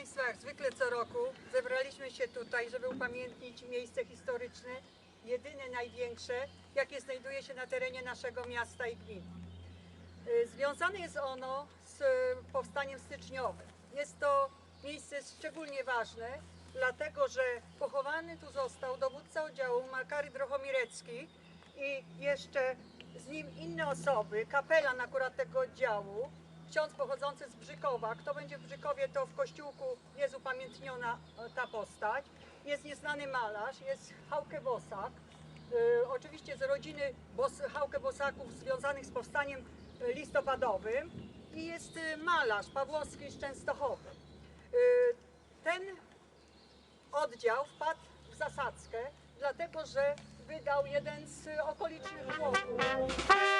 Państwa, jak zwykle co roku zebraliśmy się tutaj, żeby upamiętnić miejsce historyczne, jedyne, największe, jakie znajduje się na terenie naszego miasta i gminy. E, Związane jest ono z e, powstaniem styczniowym. Jest to miejsce szczególnie ważne, dlatego że pochowany tu został dowódca oddziału Makary Drochomirecki i jeszcze z nim inne osoby, kapelan akurat tego oddziału, ksiądz pochodzący z Brzykowa. Kto będzie w Brzykowie, to w kościółku jest upamiętniona e, ta postać. Jest nieznany malarz, jest Hauke Bosak, e, oczywiście z rodziny Bos, Bosaków związanych z powstaniem e, listopadowym i jest malarz Pawłowski z Częstochowy. Ten oddział wpadł w zasadzkę, dlatego że wydał jeden z okolicznych chłopów.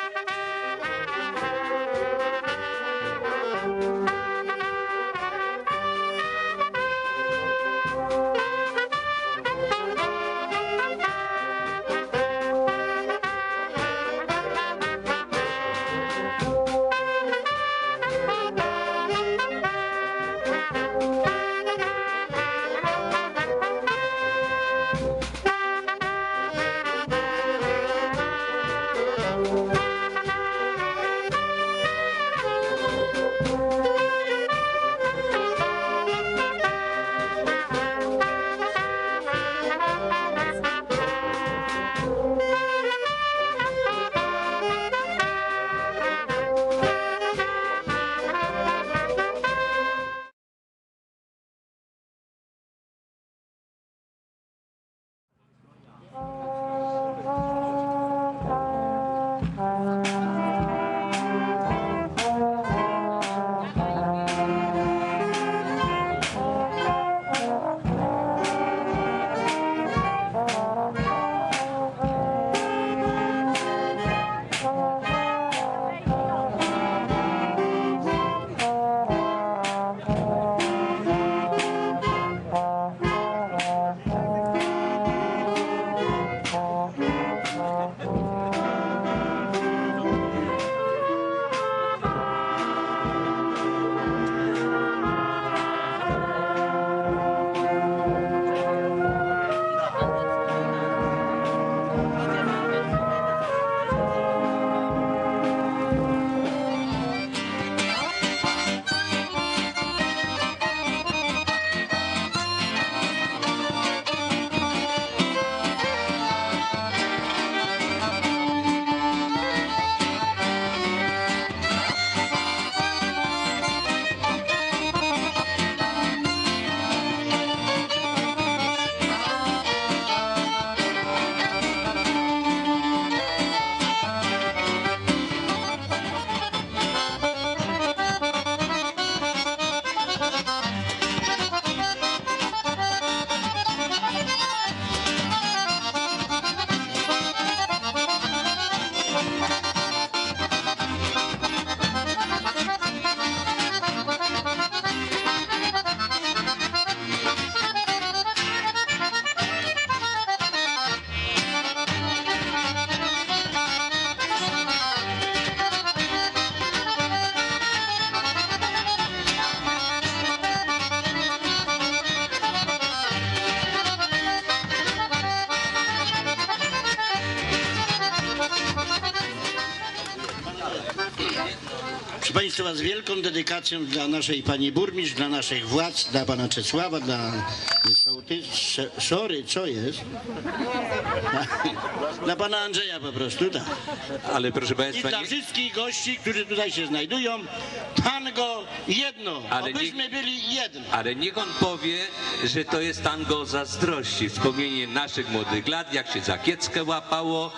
Proszę Państwa, z wielką dedykacją dla naszej Pani Burmistrz, dla naszych władz, dla Pana Czesława, dla sołtysa. ty, sz- sorry, co jest? Dla pana Andrzeja po prostu, tak. Ale proszę I Państwa, dla nie, wszystkich gości, którzy tutaj się znajdują, tango jedno, Ale abyśmy nie- byli jedno. ale niech on powie, że to jest tango zazdrości, wspomnienie naszych młodych lat, jak się za kieckę łapało,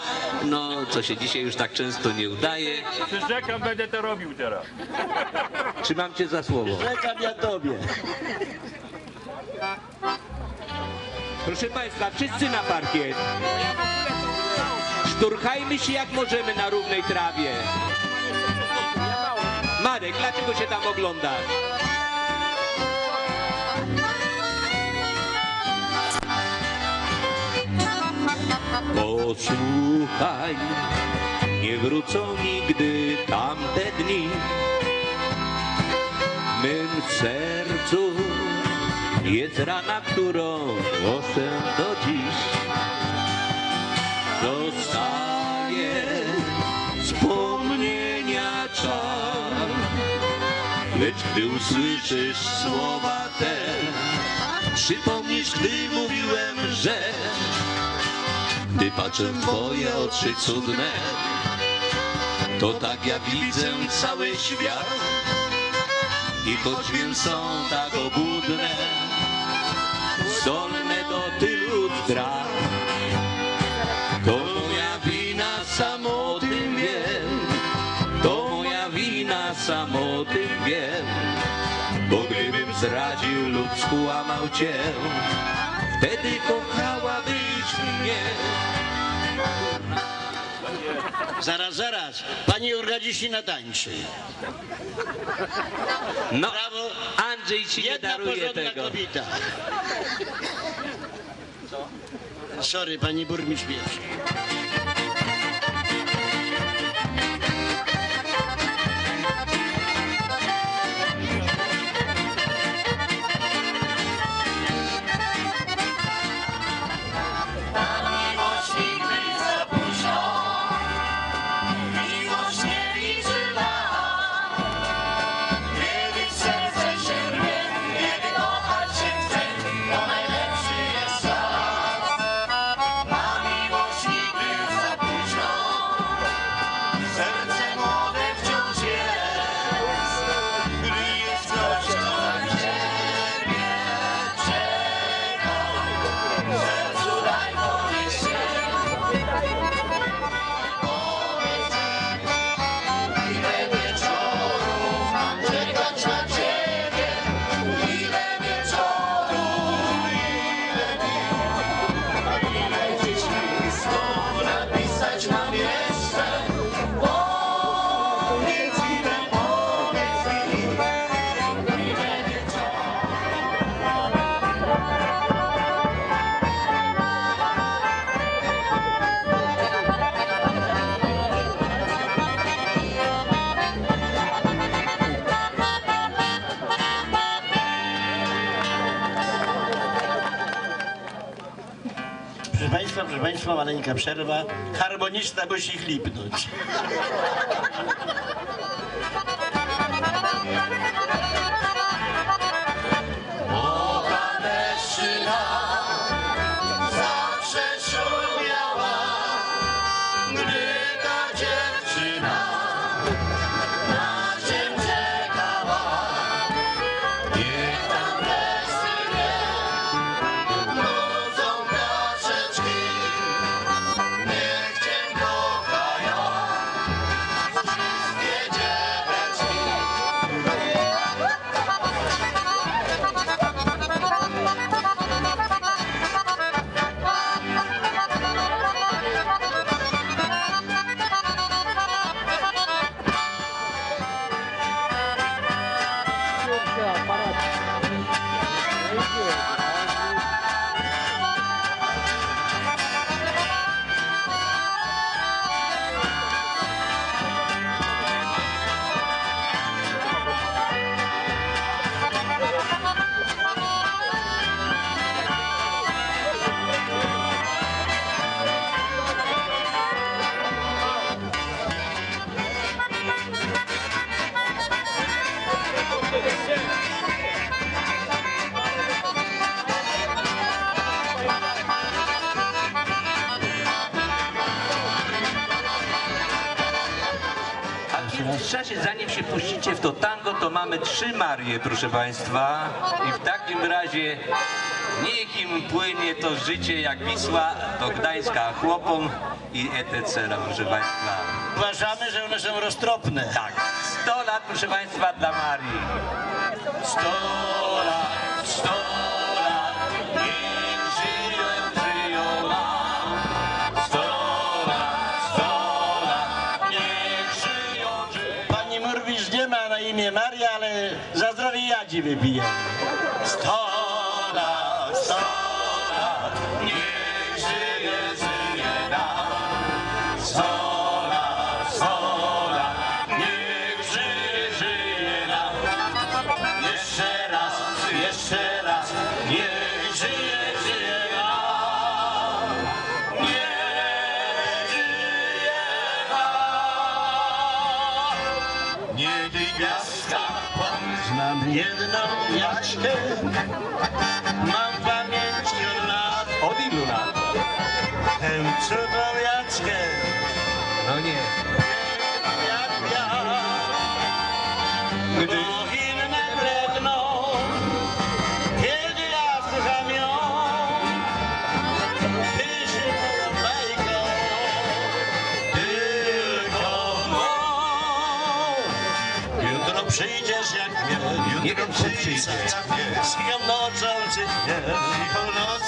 no co się dzisiaj już tak często nie udaje. Przyrzekam, będę to robił teraz. Trzymam cię za słowo. Czekam ja tobie. Proszę Państwa, wszyscy na parkiet. Szturchajmy się jak możemy na równej trawie. Marek, dlaczego się tam oglądasz? Posłuchaj, nie wrócą nigdy tamte dni. Mym sercu jest rana, którą noszę do dziś. Zostaje gdy usłyszysz słowa te, przypomnisz, gdy mówiłem, że gdy patrzę w twoje oczy cudne, to tak ja widzę cały świat. I choć wiem są tak obudne, zdolne do tylu zdrad, gdybym zradził lub skłamał cię, wtedy kochałabyś mnie. Zaraz, zaraz. Pani Jurga dziś na tańczy. No, Brawo. Andrzej ci nie Jedna daruje porządna tego. kobieta. Sorry, pani burmistrz pierwszy. Proszę Państwa, proszę Państwa, maleńka przerwa. Harmonista musi chlipnąć. w czasie, zanim się puścicie w to tango, to mamy trzy Marie, proszę Państwa. I w takim razie niech im płynie to życie jak Wisła do Gdańska chłopom i etc., proszę Państwa. Uważamy, że one są roztropne. Tak. 100 lat, proszę Państwa, dla Marii. 100 Jadzi wypije. Sto lat, sto lat, niech żyje, żyje nam. Sto lat, sto lat, niech żyje, żyje nam. Jeszcze raz, jeszcze raz, niech żyje, żyje nam. Niech żyje nam. Niech gwiazdka Znam jedną jaczkę, mam pamięć od lat. Od ilu lat? Tę cudną jaczkę, No nie. Nie, jutro przyjdziesz jak nie, z chwilą nocą czy nie, cichą nocą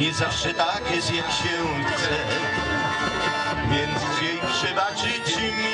Nie zawsze tak jest jak się chce Więc chciej przebaczyć mi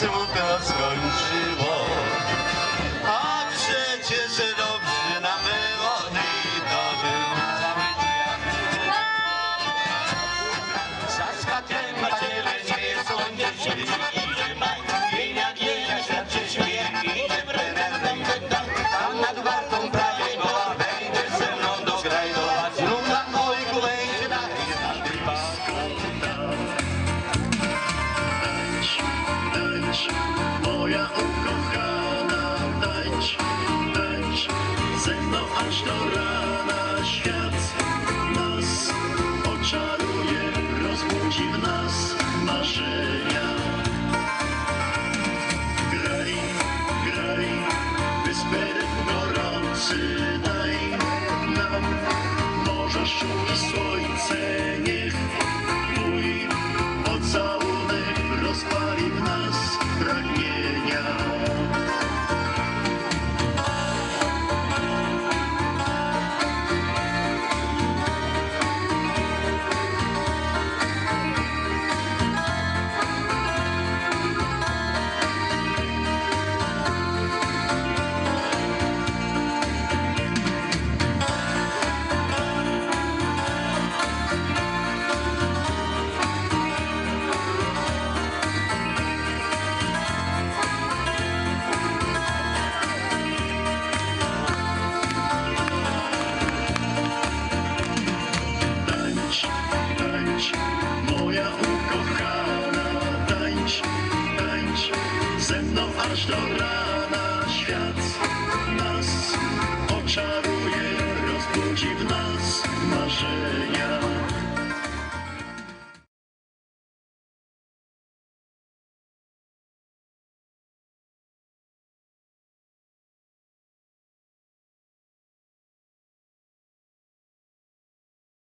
że się smutno skończyło. Do